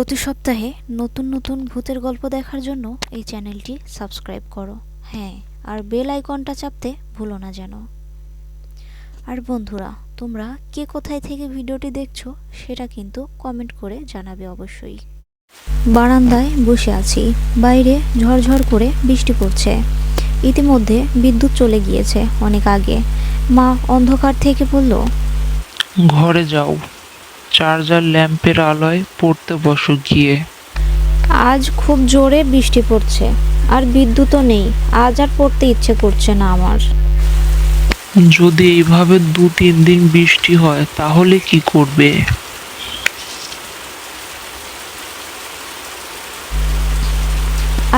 প্রতি সপ্তাহে নতুন নতুন ভূতের গল্প দেখার জন্য এই চ্যানেলটি সাবস্ক্রাইব করো। হ্যাঁ আর বেল আইকনটা চাপতে ভুলো না যেন। আর বন্ধুরা, তোমরা কে কোথায় থেকে ভিডিওটি দেখছ সেটা কিন্তু কমেন্ট করে জানাবে অবশ্যই। বারান্দায় বসে আছি। বাইরে ঝরঝর করে বৃষ্টি পড়ছে। ইতিমধ্যে বিদ্যুৎ চলে গিয়েছে অনেক আগে। মা অন্ধকার থেকে বলল, ঘরে যাও। চার্জার ল্যাম্পের আলোয় পড়তে বসো গিয়ে। আজ খুব জোরে বৃষ্টি পড়ছে আর বিদ্যুৎও নেই আজ আর পড়তে ইচ্ছে করছে না আমার। যদি এইভাবে দু তিন দিন বৃষ্টি হয় তাহলে কি করবে?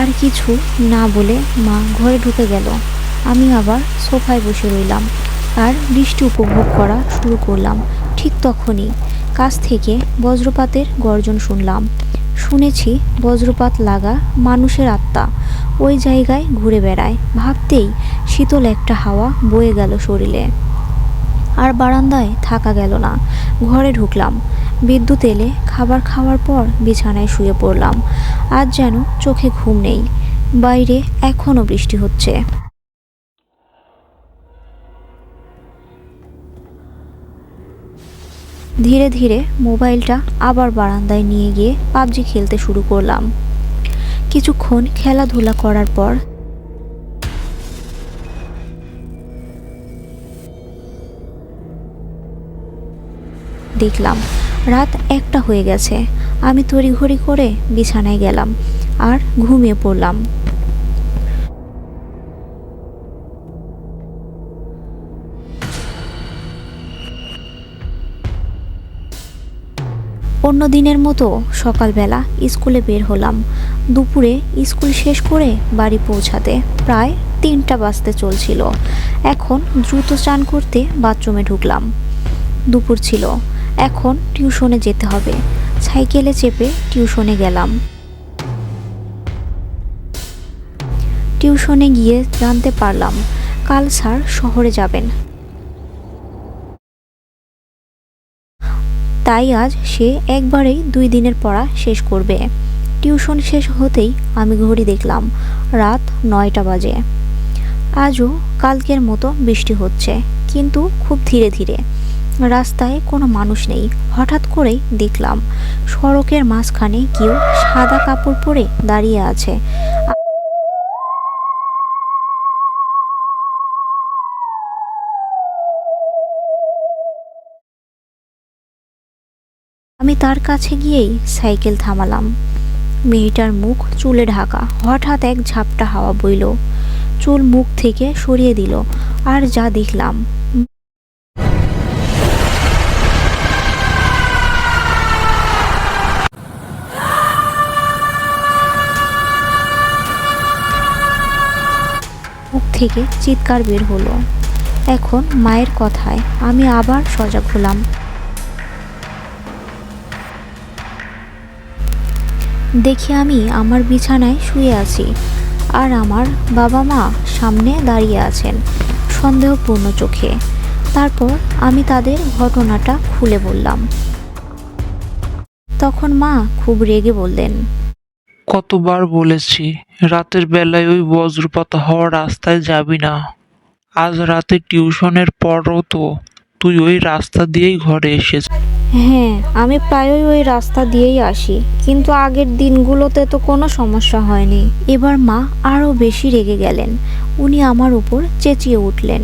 আর কিছু না বলে মা ঘরে ঢুকে গেল। আমি আবার সোফায় বসে রইলাম আর বৃষ্টি উপভোগ করা শুরু করলাম ঠিক তখনই কাছ থেকে বজ্রপাতের গর্জন শুনলাম। শুনেছি বজ্রপাত লাগা মানুষের আত্মা। ওই জায়গায় ঘুরে বেড়ায়। ভাবতেই শীতল একটা হাওয়া বয়ে গেল শরীরে। আর বারান্দায় থাকা গেল না। ঘরে ঢুকলাম। বিদ্যুৎ এলে খাবার খাওয়ার পর বিছানায় শুয়ে পড়লাম। আজ যেন চোখে ঘুম নেই। বাইরে এখনও বৃষ্টি হচ্ছে। ধীরে ধীরে মোবাইলটা আবার বারান্দায় নিয়ে গিয়ে পাবজি খেলতে শুরু করলাম। কিছুক্ষণ খেলাধুলা করার পর দেখলাম, রাত একটা হয়ে গেছে। আমি তড়িঘড়ি করে বিছানায় গেলাম আর ঘুমিয়ে পড়লাম। অন্য দিনের মতো সকালবেলা স্কুলে বের হলাম। দুপুরে স্কুল শেষ করে বাড়ি পৌঁছাতে প্রায় তিনটা বাজতে চলছিল। এখন দ্রুত চান করতে বাথরুমে ঢুকলাম। দুপুর ছিল। এখন টিউশনে যেতে হবে। সাইকেলে চেপে টিউশনে গেলাম। টিউশনে গিয়ে জানতে পারলাম, কাল স্যার শহরে যাবেন। তাই আজ সে একবারেই দুই দিনের পড়া শেষ করবে। টিউশন শেষ হতেই আমি ঘড়ি দেখলাম, রাত নয়টা বাজে। আজও কালকের মতো বৃষ্টি হচ্ছে, কিন্তু খুব ধীরে ধীরে। রাস্তায় কোনো মানুষ নেই, হঠাৎ করেই দেখলাম, সড়কের মাঝখানে কেউ সাদা কাপড় পরে দাঁড়িয়ে আছে। আমি তার কাছে গিয়েই সাইকেল থামালাম। মেয়েটার মুখ চুলে ঢাকা। হঠাৎ এক ঝাপটা হাওয়া বইল। চুল মুখ থেকে সরিয়ে দিল। আর যা দেখলাম। মুখ থেকে চিৎকার বের হলো। এখন মায়ের কথায় আমি আবার সজাগ হলাম। দেখি আমি আমার বিছানায় শুয়ে আছি। আর আমার বাবা মা সামনে দাঁড়িয়ে আছেন, সন্দেহপূর্ণ চোখে। তারপর আমি তাদের ঘটনাটা খুলে বললাম। তখন মা খুব রেগে বললেন, কতবার বলেছি, রাতের বেলায় ওই বজ্রপাত হওয়া রাস্তায় যাবি না। আজ রাতে টিউশনের পরও তো তুই ওই রাস্তা দিয়েই ঘরে এসেছিস। হ্যাঁ আমি প্রায়ই ওই রাস্তা দিয়েই আসি, কিন্তু আগের দিনগুলোতে তো কোনো সমস্যা হয়নি। এবার মা আরও বেশি রেগে গেলেন। উনি আমার উপর চেঁচিয়ে উঠলেন।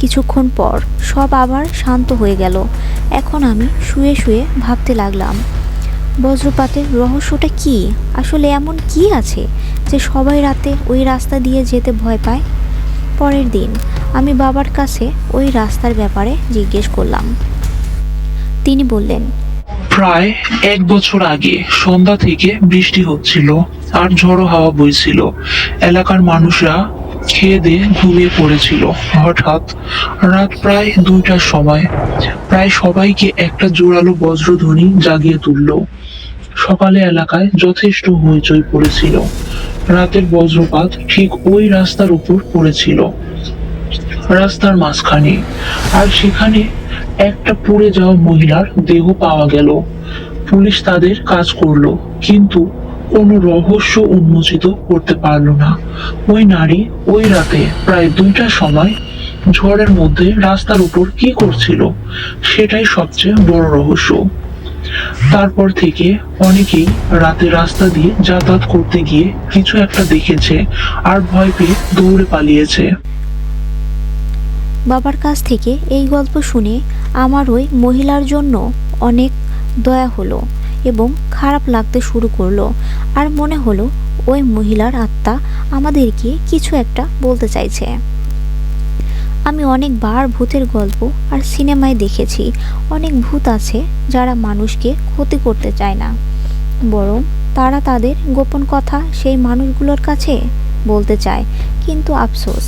কিছুক্ষণ পর সব আবার শান্ত হয়ে গেল। এখন আমি শুয়ে শুয়ে ভাবতে লাগলাম, বজ্রপাতের রহস্যটা কি? আসলে এমন কি আছে যে সবাই রাতে ওই রাস্তা দিয়ে যেতে ভয় পায়? পরের দিন আমি বাবার কাছে ওই রাস্তার ব্যাপারে জিজ্ঞেস করলাম। তিনি বললেন, প্রায় এক বছর আগে সন্ধ্যা থেকে বৃষ্টি হচ্ছিল আর ঝড়ো হাওয়া বইছিল। এলাকার মানুষরা খেয়ে দিয়ে ঘুমিয়ে পড়েছিল। হঠাৎ রাত প্রায় দুইটার সময় প্রায় সবাইকে একটা জোরালো বজ্রধ্বনি জাগিয়ে তুলল। সকালে এলাকায় যথেষ্ট হইচই পড়েছিল। রাতের বজ্রপাত ঠিক ওই রাস্তার উপর পড়েছিল। রাস্তার মাঝখানে। আর সেখানে একটা পুড়ে যাওয়া মহিলার দেহ পাওয়া গেল। পুলিশ তাদের কাজ করল, কিন্তু কোনো রহস্য উন্মোচিত করতে পারল না। ওই নারী ওই রাতে প্রায় দুইটার সময় ঝড়ের মধ্যে রাস্তার উপর কি করছিল, সেটাই সবচেয়ে বড় রহস্য। তারপর থেকে অনেকেই রাতে রাস্তা দিয়ে যাতায়াত করতে গিয়ে কিছু একটা দেখেছে আর ভয় পেয়ে দৌড়ে পালিয়েছে। বাবার কাছ থেকে এই গল্প শুনে আমার ওই মহিলার জন্য অনেক দয়া হলো এবং খারাপ লাগতে শুরু করল। আর মনে হলো ওই মহিলার আত্মা আমাদেরকে কিছু একটা বলতে চাইছে। আমি অনেকবার ভূতের গল্প আর সিনেমায় দেখেছি। অনেক ভূত আছে যারা মানুষকে ক্ষতি করতে চায় না। বরং তারা তাদের গোপন কথা সেই মানুষগুলোর কাছে বলতে চায়। কিন্তু আফসোস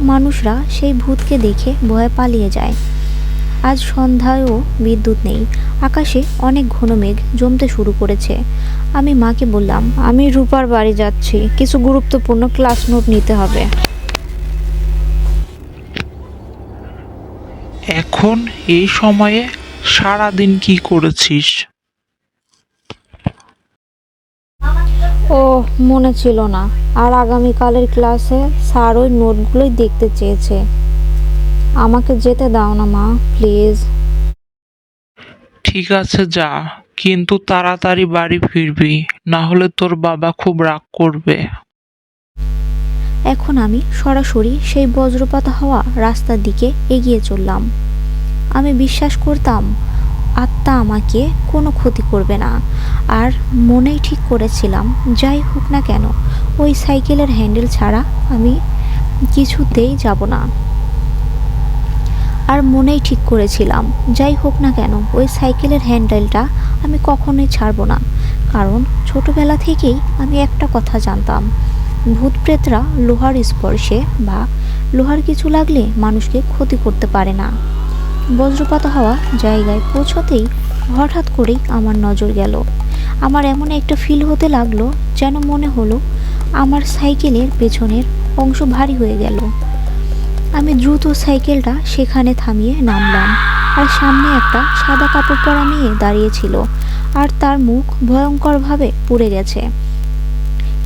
মানুষরা সেই ভূতকে দেখে ভয়ে পালিয়ে যায়। আজ সন্ধ্যায়ও বিদ্যুৎ নেই। আকাশে অনেক ঘন মেঘ জমতে শুরু করেছে। আমি মাকে বললাম, আমি রূপার বাড়ি যাচ্ছি। কিছু গুরুত্বপূর্ণ ক্লাস নোট নিতে হবে। এখন এই সময়ে সারাদিন কি করেছিস? ও মনে ছিল না। আর আগামীকালের ক্লাসে স্যার ওই নোটগুলোই দেখতে চেয়েছে। আমাকে যেতে দাও না মা প্লিজ। ঠিক আছে যা। কিন্তু তাড়াতাড়ি বাড়ি ফিরবি না হলে তোর বাবা খুব রাগ করবে। এখন আমি সরাসরি সেই বজ্রপাত হওয়া রাস্তার দিকে এগিয়ে চললাম। আমি বিশ্বাস করতাম আত্মা আমাকে কোনো ক্ষতি করবে না। আর মনেই ঠিক করেছিলাম, যাই হোক না কেন, ওই সাইকেলের হ্যান্ডেল ছাড়া আমি কিছুতেই যাব না। আর মনেই ঠিক করেছিলাম, যাই হোক না কেন, ওই সাইকেলের হ্যান্ডেলটা আমি কখনোই ছাড়বো না। কারণ ছোটবেলা থেকেই আমি একটা কথা জানতাম ভূত প্রেতরা লোহার স্পর্শে বা লোহার কিছু লাগলে মানুষকে ক্ষতি করতে পারে না। বজ্রপাত হওয়া জায়গায় পৌঁছতেই হঠাৎ করেই আমার নজর গেল। আমার এমন একটা ফিল হতে লাগল যেন মনে হলো আমার সাইকেলের পেছনের অংশ ভারী হয়ে গেল। আমি দ্রুত সাইকেলটা সেখানে থামিয়ে নামলাম আর সামনে একটা সাদা কাপড় পরা মেয়ে দাঁড়িয়েছিল আর তার মুখ ভয়ঙ্করভাবে পুড়ে গেছে।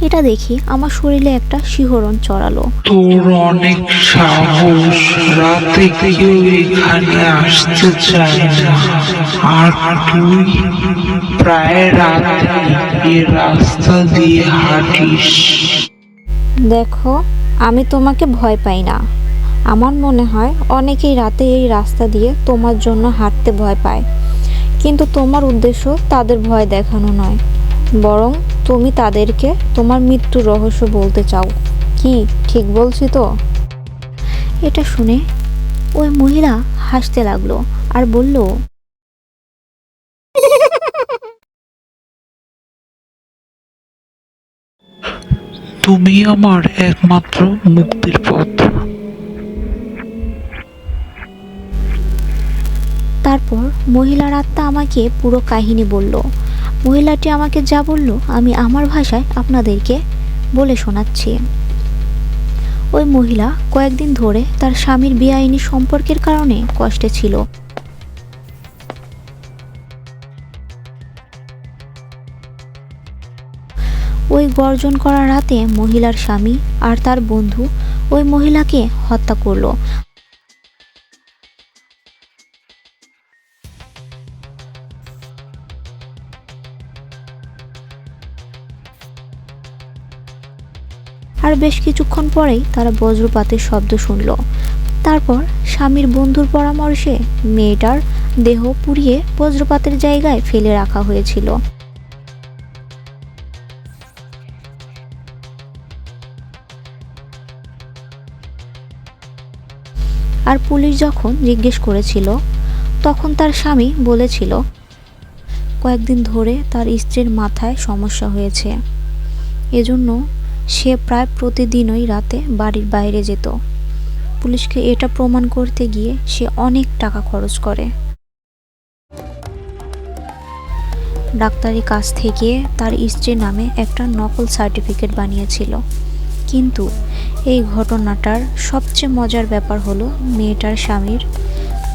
এটা দেখি আমার শরীরে একটা শিহরণ চড়ালো। তোর অনেক সাহস রাতে কেউ এখানে আসতে চায় না। আর তুই প্রায় রাতে এ রাস্তা দিয়ে হাঁটিস। দেখো আমি তোমাকে ভয় পাই না। আমার মনে হয় অনেকেই রাতে এই রাস্তা দিয়ে তোমার জন্য হাঁটতে ভয় পায়। কিন্তু তোমার উদ্দেশ্য তাদের ভয় দেখানো নয়। বরং তুমি তাদেরকে তোমার মৃত্যুর রহস্য বলতে চাও। কি? ঠিক বলছি তো? এটা শুনে ওই মহিলা হাসতে লাগল আর বলল তুমি আমার একমাত্র মুক্তির পথ। তারপর মহিলার আত্মা আমাকে পুরো কাহিনী বলল। মহিলাটি আমাকে যা বলল, আমি আমার ভাষায় আপনাদেরকে বলে শোনাচ্ছি। ওই মহিলা কয়েকদিন ধরে তার স্বামীর বেআইনি সম্পর্কের কারণে কষ্টে ছিল। ওই গর্জন করা রাতে মহিলার স্বামী আর তার বন্ধু ওই মহিলাকে হত্যা করল। আর বেশ কিছুক্ষণ পরেই তারা বজ্রপাতের শব্দ শুনল। তারপর স্বামীর বন্ধুর পরামর্শে মেয়েটার দেহ পুড়িয়ে বজ্রপাতের জায়গায় ফেলে রাখা হয়েছিল। আর পুলিশ যখন জিজ্ঞেস করেছিল, তখন তার স্বামী বলেছিল, কয়েকদিন ধরে তার স্ত্রীর মাথায় সমস্যা হয়েছে। এজন্য সে প্রায় প্রতিদিনই রাতে বাড়ির বাইরে যেত। পুলিশকে এটা প্রমাণ করতে গিয়ে সে অনেক টাকা খরচ করে। ডাক্তারের কাছ থেকে তার স্ত্রীর নামে একটা নকল সার্টিফিকেট বানিয়েছিল। কিন্তু এই ঘটনাটার সবচেয়ে মজার ব্যাপার হলো মেয়েটার স্বামীর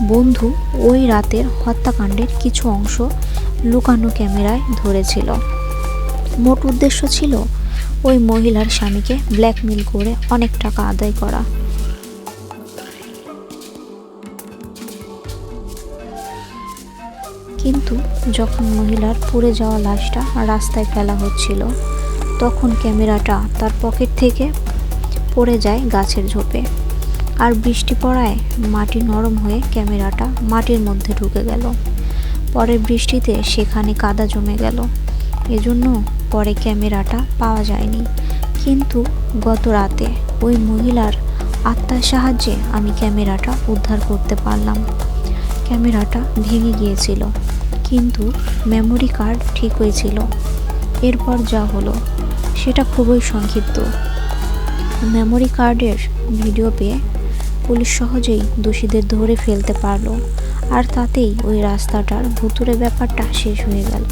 বন্ধু ওই রাতের হত্যাকাণ্ডের কিছু অংশ লুকানো ক্যামেরায় ধরেছিল। মোট উদ্দেশ্য ছিল ওই মহিলার স্বামীকে ব্ল্যাকমেল করে অনেক টাকা আদায় করা। কিন্তু যখন মহিলার পুড়ে যাওয়া লাশটা রাস্তায় ফেলা হচ্ছিল, তখন ক্যামেরাটা তার পকেট থেকে পড়ে যায় গাছের ঝোপে। আর বৃষ্টি পড়ায় মাটি নরম হয়ে ক্যামেরাটা মাটির মধ্যে ঢুকে গেল। পরে বৃষ্টিতে সেখানে কাদা জমে গেল। এজন্য পরে ক্যামেরাটা পাওয়া যায়নি। কিন্তু গত রাতে ওই মহিলার আত্মার সাহায্যে আমি ক্যামেরাটা উদ্ধার করতে পারলাম। ক্যামেরাটা ভেঙে গিয়েছিল, কিন্তু মেমোরি কার্ড ঠিক হয়েছিল। এরপর যা হলো, সেটা খুবই সংক্ষিপ্ত। মেমোরি কার্ডের ভিডিও পেয়ে পুলিশ সহজেই দোষীদের ধরে ফেলতে পারল, আর তাতেই ওই রাস্তাটার ভুতুরে ব্যাপারটা শেষ হয়ে গেল।